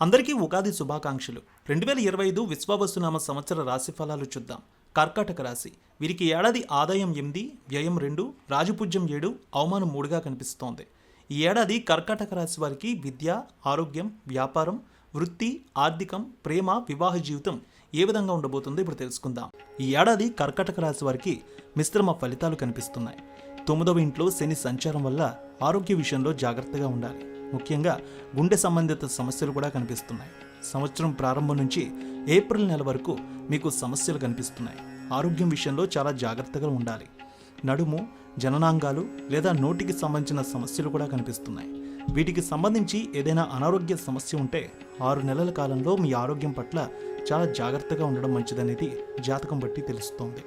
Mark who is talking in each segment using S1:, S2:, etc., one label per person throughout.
S1: అందరికీ ఉగాది శుభాకాంక్షలు. రెండు వేల ఇరవై ఐదు విశ్వావసునామ సంవత్సర రాశి ఫలాలు చూద్దాం. కర్కాటక రాశి. వీరికి ఏడాది ఆదాయం ఎనిమిది వ్యయం రెండు రాజపూజ్యం ఏడు అవమానం మూడుగా కనిపిస్తోంది. ఈ ఏడాది కర్కాటక రాశి వారికి విద్య ఆరోగ్యం వ్యాపారం వృత్తి ఆర్థికం ప్రేమ వివాహ జీవితం ఏ విధంగా ఉండబోతుందో ఇప్పుడు తెలుసుకుందాం. ఈ ఏడాది కర్కాటక రాశి వారికి మిశ్రమ ఫలితాలు కనిపిస్తున్నాయి. తొమ్మిదవ ఇంట్లో శని సంచారం వల్ల ఆరోగ్య విషయంలో జాగ్రత్తగా ఉండాలి. ముఖ్యంగా గుండె సంబంధిత సమస్యలు కూడా కనిపిస్తున్నాయి. సంవత్సరం ప్రారంభం నుంచి ఏప్రిల్ నెల వరకు మీకు సమస్యలు కనిపిస్తున్నాయి. ఆరోగ్యం విషయంలో చాలా జాగ్రత్తగా ఉండాలి. నడుము జననాంగాలు లేదా నోటికి సంబంధించిన సమస్యలు కూడా కనిపిస్తున్నాయి. వీటికి సంబంధించి ఏదైనా అనారోగ్య సమస్య ఉంటే ఆరు నెలల కాలంలో మీ ఆరోగ్యం పట్ల చాలా జాగ్రత్తగా ఉండడం మంచిదనేది జాతకం బట్టి తెలుస్తోంది.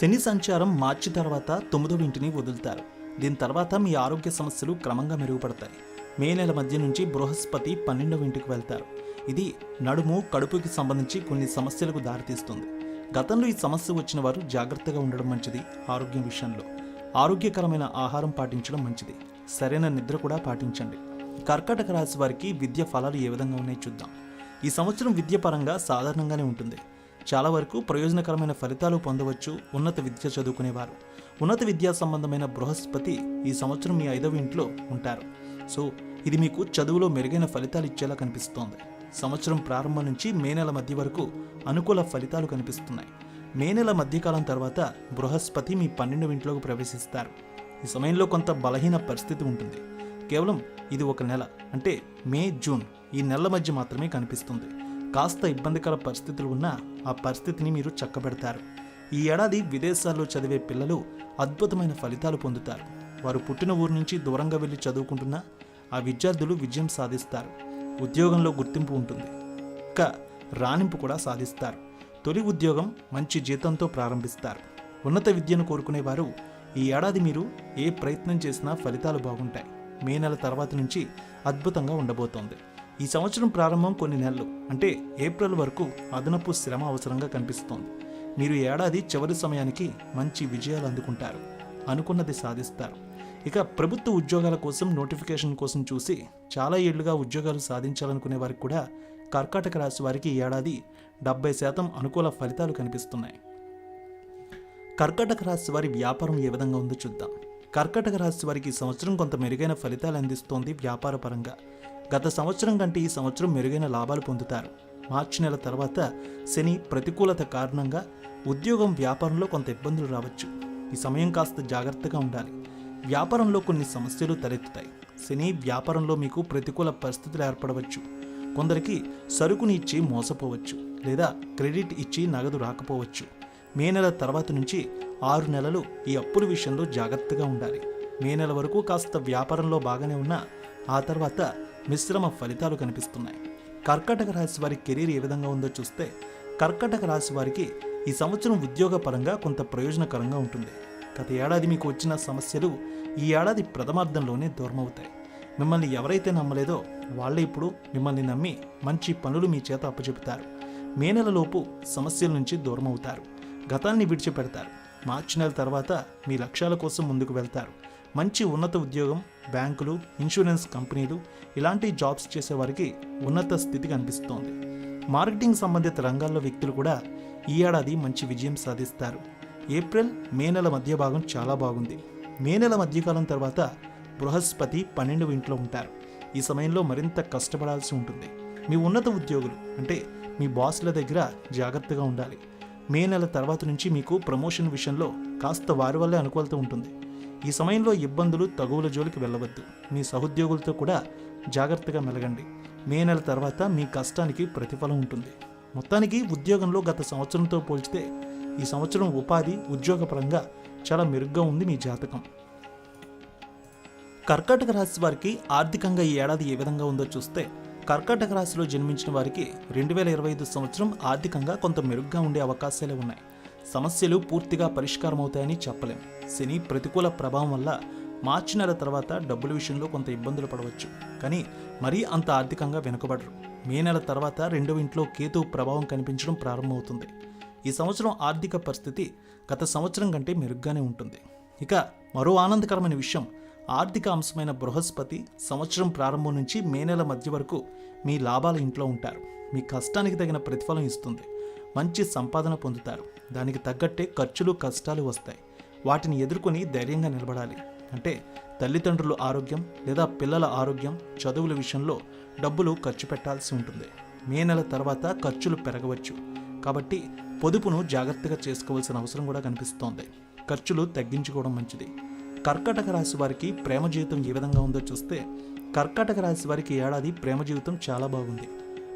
S1: శని సంచారం మార్చి తర్వాత తొమ్మిదవ ఇంటిని వదులుతారు. దీని తర్వాత మీ ఆరోగ్య సమస్యలు క్రమంగా మెరుగుపడతాయి. మే నెల మధ్య నుంచి బృహస్పతి పన్నెండవ ఇంటికి వెళ్తారు. ఇది నడుము కడుపుకి సంబంధించి కొన్ని సమస్యలకు దారితీస్తుంది. గతంలో ఈ సమస్య వచ్చిన వారు జాగ్రత్తగా ఉండడం మంచిది ఆరోగ్యం విషయంలో. ఆరోగ్యకరమైన ఆహారం పాటించడం మంచిది. సరైన నిద్ర కూడా పాటించండి. కర్కాటక రాశి వారికి విద్య ఫలాలు ఏ విధంగా ఉన్నాయో చూద్దాం. ఈ సంవత్సరం విద్య పరంగా సాధారణంగానే ఉంటుంది. చాలా వరకు ప్రయోజనకరమైన ఫలితాలు పొందవచ్చు. ఉన్నత విద్య చదువుకునేవారు. ఉన్నత విద్యా సంబంధమైన బృహస్పతి ఈ సంవత్సరం మీ ఐదవ ఇంట్లో ఉంటారు. సో ఇది మీకు చదువులో మెరుగైన ఫలితాలు ఇచ్చేలా కనిపిస్తోంది. సంవత్సరం ప్రారంభం నుంచి మే నెల మధ్య వరకు అనుకూల ఫలితాలు కనిపిస్తున్నాయి. మే నెల మధ్యకాలం తర్వాత బృహస్పతి మీ పన్నెండవ ఇంట్లోకి ప్రవేశిస్తారు. ఈ సమయంలో కొంత బలహీన పరిస్థితి ఉంటుంది. కేవలం ఇది ఒక నెల అంటే మే జూన్ ఈ నెలల మధ్య మాత్రమే కనిపిస్తుంది. కాస్త ఇబ్బందికర పరిస్థితులు ఉన్నా ఆ పరిస్థితిని మీరు చక్కబెడతారు. ఈ ఏడాది విదేశాల్లో చదివే పిల్లలు అద్భుతమైన ఫలితాలు పొందుతారు. వారు పుట్టిన ఊరు నుంచి దూరంగా వెళ్ళి చదువుకుంటున్నా ఆ విద్యార్థులు విజయం సాధిస్తారు. ఉద్యోగంలో గుర్తింపు ఉంటుంది. ఇంకా రాణింపు కూడా సాధిస్తారు. తొలి ఉద్యోగం మంచి జీతంతో ప్రారంభిస్తారు. ఉన్నత విద్యను కోరుకునేవారు ఈ ఏడాది మీరు ఏ ప్రయత్నం చేసినా ఫలితాలు బాగుంటాయి. మే నెల తర్వాత నుంచి అద్భుతంగా ఉండబోతోంది. ఈ సంవత్సరం ప్రారంభం కొన్ని నెలలు. అంటే ఏప్రిల్ వరకు అదనపు శ్రమ అవసరంగా కనిపిస్తోంది. మీరు ఏడాది చివరి సమయానికి మంచి విజయాలు అందుకుంటారు. అనుకున్నది సాధిస్తారు. ఇక ప్రభుత్వ ఉద్యోగాల కోసం నోటిఫికేషన్ కోసం చూసి చాలా ఏళ్ళుగా ఉద్యోగాలు సాధించాలనుకునే వారికి కూడా కర్కాటక రాశి వారికి ఏడాది డెబ్బై శాతం అనుకూల ఫలితాలు కనిపిస్తున్నాయి. కర్కాటక రాశి వారి వ్యాపారం ఏ విధంగా ఉందో చూద్దాం. కర్కాటక రాశి వారికి ఈ సంవత్సరం కొంత మెరుగైన ఫలితాలు అందిస్తోంది వ్యాపార పరంగా గత సంవత్సరం కంటే ఈ సంవత్సరం మెరుగైన లాభాలు పొందుతారు. మార్చి నెల తర్వాత శని ప్రతికూలత కారణంగా ఉద్యోగం వ్యాపారంలో కొంత ఇబ్బందులు రావచ్చు. ఈ సమయం కాస్త జాగ్రత్తగా ఉండాలి. వ్యాపారంలో కొన్ని సమస్యలు తలెత్తుతాయి. శని వ్యాపారంలో మీకు ప్రతికూల పరిస్థితులు ఏర్పడవచ్చు. కొందరికి సరుకుని ఇచ్చి మోసపోవచ్చు లేదా క్రెడిట్ ఇచ్చి నగదు రాకపోవచ్చు. మే నెల తర్వాత నుంచి ఆరు నెలలు ఈ అప్పుల విషయంలో జాగ్రత్తగా ఉండాలి. మే నెల వరకు కాస్త వ్యాపారంలో బాగానే ఉన్నా ఆ తర్వాత మిశ్రమ ఫలితాలు కనిపిస్తున్నాయి. కర్కాటక రాశి వారి కెరీర్ ఏ విధంగా ఉందో చూస్తే కర్కటక రాశి వారికి ఈ సంవత్సరం ఉద్యోగపరంగా కొంత ప్రయోజనకరంగా ఉంటుంది. గత ఏడాది మీకు వచ్చిన సమస్యలు ఈ ఏడాది ప్రథమార్థంలోనే దూరమవుతాయి. మిమ్మల్ని ఎవరైతే నమ్మలేదో వాళ్ళే ఇప్పుడు మిమ్మల్ని నమ్మి మంచి పనులు మీ చేత అప్పచెపుతారు మే నెలలోపు సమస్యల నుంచి దూరం అవుతారు గతాన్ని విడిచిపెడతారు. మార్చి నెల తర్వాత మీ లక్ష్యాల కోసం ముందుకు వెళ్తారు. మంచి ఉన్నత ఉద్యోగం బ్యాంకులు ఇన్సూరెన్స్ కంపెనీలు ఇలాంటి జాబ్స్ చేసేవారికి ఉన్నత స్థితి కనిపిస్తోంది. మార్కెటింగ్ సంబంధిత రంగాల్లో వ్యక్తులు కూడా ఈ ఏడాది మంచి విజయం సాధిస్తారు. ఏప్రిల్ మే నెల మధ్య భాగం చాలా బాగుంది. మే నెల మధ్యకాలం తర్వాత బృహస్పతి పన్నెండు ఇంట్లో ఉంటారు. ఈ సమయంలో మరింత కష్టపడాల్సి ఉంటుంది. మీ ఉన్నత ఉద్యోగులు అంటే మీ బాస్ల దగ్గర జాగ్రత్తగా ఉండాలి. మే నెల తర్వాత నుంచి మీకు ప్రమోషన్ విషయంలో కాస్త వారి వల్లే అనుకూలత ఉంటుంది. ఈ సమయంలో ఇబ్బందులు తగువుల జోలికి వెళ్ళవద్దు. మీ సహోద్యోగులతో కూడా జాగ్రత్తగా మెలగండి. మే నెల తర్వాత మీ కష్టానికి ప్రతిఫలం ఉంటుంది. మొత్తానికి ఉద్యోగంలో గత సంవత్సరంతో పోల్చితే ఈ సంవత్సరం ఉపాధి ఉద్యోగపరంగా చాలా మెరుగ్గా ఉంది మీ జాతకం. కర్కాటక రాశి వారికి ఆర్థికంగా ఈ ఏడాది ఏ విధంగా ఉందో చూస్తే కర్కాటక రాశిలో జన్మించిన వారికి రెండు వేల ఇరవై ఐదు సంవత్సరం ఆర్థికంగా కొంత మెరుగ్గా ఉండే అవకాశాలే ఉన్నాయి. సమస్యలు పూర్తిగా పరిష్కారమవుతాయని చెప్పలేం. శని ప్రతికూల ప్రభావం వల్ల మార్చి నెల తర్వాత డబ్బుల విషయంలో కొంత ఇబ్బందులు పడవచ్చు. కానీ మరీ అంత ఆర్థికంగా వెనుకబడరు. మే నెల తర్వాత రెండవ ఇంట్లో కేతు ప్రభావం కనిపించడం ప్రారంభమవుతుంది. ఈ సంవత్సరం ఆర్థిక పరిస్థితి గత సంవత్సరం కంటే మెరుగ్గానే ఉంటుంది. ఇక మరో ఆనందకరమైన విషయం ఆర్థిక అంశమైన బృహస్పతి సంవత్సరం ప్రారంభం నుంచి మే నెల మధ్య వరకు మీ లాభాల ఇంట్లో ఉంటారు. మీ కష్టానికి తగిన ప్రతిఫలం ఇస్తుంది. మంచి సంపాదన పొందుతారు. దానికి తగ్గట్టే ఖర్చులు కష్టాలు వస్తాయి. వాటిని ఎదుర్కొని ధైర్యంగా నిలబడాలి. అంటే తల్లిదండ్రుల ఆరోగ్యం లేదా పిల్లల ఆరోగ్యం చదువుల విషయంలో డబ్బులు ఖర్చు పెట్టాల్సి ఉంటుంది. మే నెల తర్వాత ఖర్చులు పెరగవచ్చు. కాబట్టి పొదుపును జాగ్రత్తగా చేసుకోవాల్సిన అవసరం కూడా కనిపిస్తోంది. ఖర్చులు తగ్గించుకోవడం మంచిది. కర్కాటక రాశి వారికి ప్రేమ జీవితం ఏ విధంగా ఉందో చూస్తే కర్కాటక రాశి వారికి ఏడాది ప్రేమ జీవితం చాలా బాగుంది.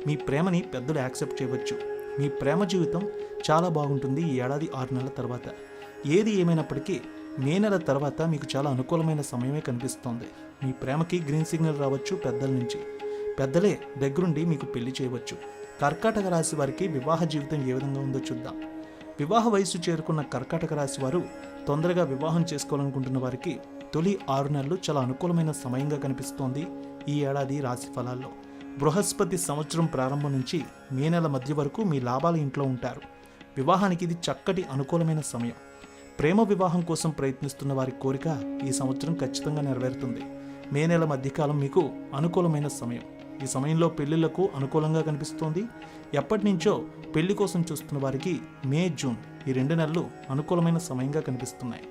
S1: మీ ప్రేమని పెద్దలు యాక్సెప్ట్ చేయవచ్చు. మీ ప్రేమ జీవితం చాలా బాగుంటుంది ఈ ఏడాది ఆరు నెలల తర్వాత. ఏది ఏమైనప్పటికీ మే నెల తర్వాత మీకు చాలా అనుకూలమైన సమయమే కనిపిస్తోంది. మీ ప్రేమకి గ్రీన్ సిగ్నల్ రావచ్చు పెద్దల నుంచి. పెద్దలే దగ్గరుండి మీకు పెళ్ళి చేయవచ్చు. కర్కాటక రాశి వారికి వివాహ జీవితం ఏ విధంగా ఉందో చూద్దాం. వివాహ వయసు చేరుకున్న కర్కాటక రాశి వారు తొందరగా వివాహం చేసుకోవాలనుకుంటున్న వారికి తొలి ఆరు నెలలు చాలా అనుకూలమైన సమయంగా కనిపిస్తోంది ఈ ఏడాది రాశి ఫలాల్లో. బృహస్పతి సంవత్సరం ప్రారంభం నుంచి మే నెల మధ్య వరకు మీ లాభాల ఇంట్లో ఉంటారు. వివాహానికి ఇది చక్కటి అనుకూలమైన సమయం. ప్రేమ వివాహం కోసం ప్రయత్నిస్తున్న వారి కోరిక ఈ సంవత్సరం ఖచ్చితంగా నెరవేరుతుంది. మే నెల మధ్యకాలం మీకు అనుకూలమైన సమయం. ఈ సమయంలో పెళ్ళిళ్ళకు అనుకూలంగా కనిపిస్తోంది. ఎప్పటి నుంచో పెళ్ళి కోసం చూస్తున్న వారికి మే జూన్ ఈ రెండు నెలలు అనుకూలమైన సమయంగా కనిపిస్తున్నాయి.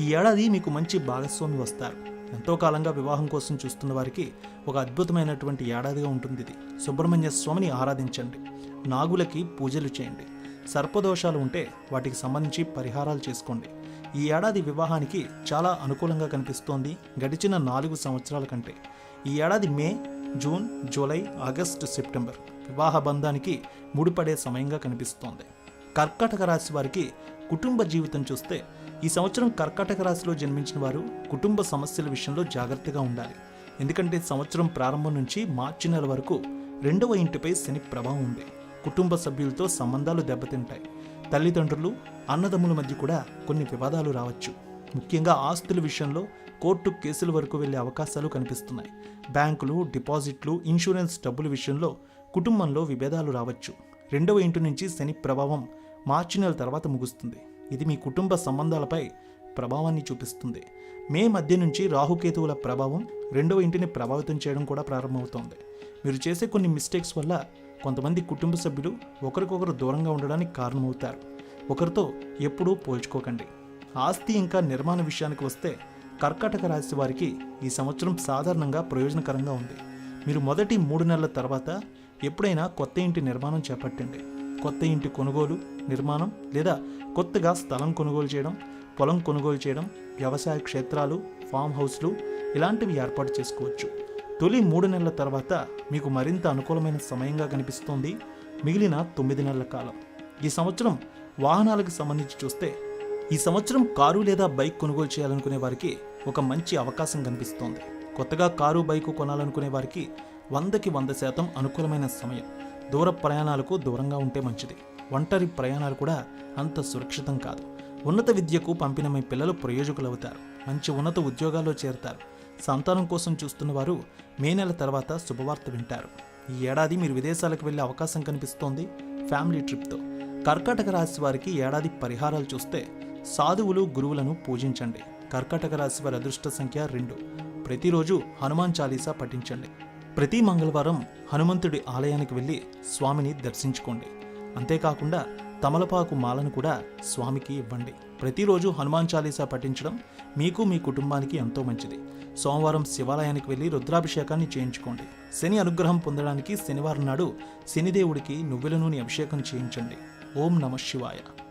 S1: ఈ ఏడాది మీకు మంచి భాగస్వామి వస్తారు. ఎంతో కాలంగా వివాహం కోసం చూస్తున్న వారికి ఒక అద్భుతమైనటువంటి ఏడాదిగా ఉంటుంది ఇది. సుబ్రహ్మణ్య స్వామిని ఆరాధించండి. నాగులకి పూజలు చేయండి. సర్పదోషాలు ఉంటే వాటికి సంబంధించి పరిహారాలు చేసుకోండి. ఈ ఏడాది వివాహానికి చాలా అనుకూలంగా కనిపిస్తోంది గడిచిన నాలుగు సంవత్సరాల కంటే. ఈ ఏడాది May June July August September వివాహ బంధానికి ముడిపడే సమయంగా కనిపిస్తోంది. కర్కాటక రాశి వారికి కుటుంబ జీవితం చూస్తే ఈ సంవత్సరం కర్కాటక రాశిలో జన్మించిన వారు కుటుంబ సమస్యల విషయంలో జాగ్రత్తగా ఉండాలి. ఎందుకంటే సంవత్సరం ప్రారంభం నుంచి మార్చి నెల వరకు రెండవ ఇంటిపై శని ప్రభావం ఉంది. కుటుంబ సభ్యులతో సంబంధాలు దెబ్బతింటాయి. తల్లిదండ్రులు అన్నదమ్ముల మధ్య కూడా కొన్ని వివాదాలు రావచ్చు. ముఖ్యంగా ఆస్తుల విషయంలో కోర్టు కేసుల వరకు వెళ్ళే అవకాశాలు కనిపిస్తున్నాయి. బ్యాంకులు డిపాజిట్లు ఇన్సూరెన్స్ డబ్బుల విషయంలో కుటుంబంలో విభేదాలు రావచ్చు. రెండవ ఇంటి నుంచి శని ప్రభావం మార్చి నెల తర్వాత ముగుస్తుంది. ఇది మీ కుటుంబ సంబంధాలపై ప్రభావాన్ని చూపిస్తుంది. మే మధ్య నుంచి రాహుకేతువుల ప్రభావం రెండవ ఇంటిని ప్రభావితం చేయడం కూడా ప్రారంభమవుతోంది. మీరు చేసే కొన్ని మిస్టేక్స్ వల్ల కొంతమంది కుటుంబ సభ్యులు ఒకరికొకరు దూరంగా ఉండడానికి కారణమవుతారు. ఒకరితో ఎప్పుడూ పోల్చుకోకండి. ఆస్తి ఇంకా నిర్మాణ విషయానికి వస్తే కర్కాటక రాశి వారికి ఈ సంవత్సరం సాధారణంగా ప్రయోజనకరంగా ఉంది. మీరు మొదటి మూడు నెలల తర్వాత ఎప్పుడైనా కొత్త ఇంటి నిర్మాణం చేపట్టండి. కొత్త ఇంటి కొనుగోలు నిర్మాణం లేదా కొత్తగా స్థలం కొనుగోలు చేయడం పొలం కొనుగోలు చేయడం వ్యవసాయ క్షేత్రాలు ఫామ్ హౌస్లు ఇలాంటివి ఏర్పాటు చేసుకోవచ్చు. తొలి మూడు నెలల తర్వాత మీకు మరింత అనుకూలమైన సమయంగా కనిపిస్తోంది మిగిలిన తొమ్మిది నెలల కాలం. ఈ సంవత్సరం వాహనాలకు సంబంధించి చూస్తే ఈ సంవత్సరం కారు లేదా బైక్ కొనుగోలు చేయాలనుకునే వారికి ఒక మంచి అవకాశం కనిపిస్తోంది. కొత్తగా కారు బైకు కొనాలనుకునే వారికి వందకి వంద శాతం అనుకూలమైన సమయం. దూర ప్రయాణాలకు దూరంగా ఉంటే మంచిది. ఒంటరి ప్రయాణాలు కూడా అంత సురక్షితం కాదు. ఉన్నత విద్యకు పంపిన మీ పిల్లలు ప్రయోజకులవుతారు. మంచి ఉన్నత ఉద్యోగాల్లో చేరుతారు. సంతానం కోసం చూస్తున్న వారు మే నెల తర్వాత శుభవార్త వింటారు. ఈ ఏడాది మీరు విదేశాలకు వెళ్ళే అవకాశం కనిపిస్తోంది ఫ్యామిలీ ట్రిప్తో. కర్కాటక రాశి వారికి ఏడాది పరిహారాలు చూస్తే సాధువులు గురువులను పూజించండి. కర్కాటక రాశి వారి అదృష్ట సంఖ్య రెండు. ప్రతిరోజు హనుమాన్ చాలీసా పఠించండి. ప్రతి మంగళవారం హనుమంతుడి ఆలయానికి వెళ్ళి స్వామిని దర్శించుకోండి. అంతేకాకుండా తమలపాకు మాలను కూడా స్వామికి ఇవ్వండి. ప్రతిరోజు హనుమాన్ చాలీసా పఠించడం మీకు మీ కుటుంబానికి ఎంతో మంచిది. సోమవారం శివాలయానికి వెళ్ళి రుద్రాభిషేకాన్ని చేయించుకోండి. శని అనుగ్రహం పొందడానికి శనివారం నాడు శనిదేవుడికి నువ్వుల నూనె అభిషేకం చేయించండి. ఓం నమ శివాయ.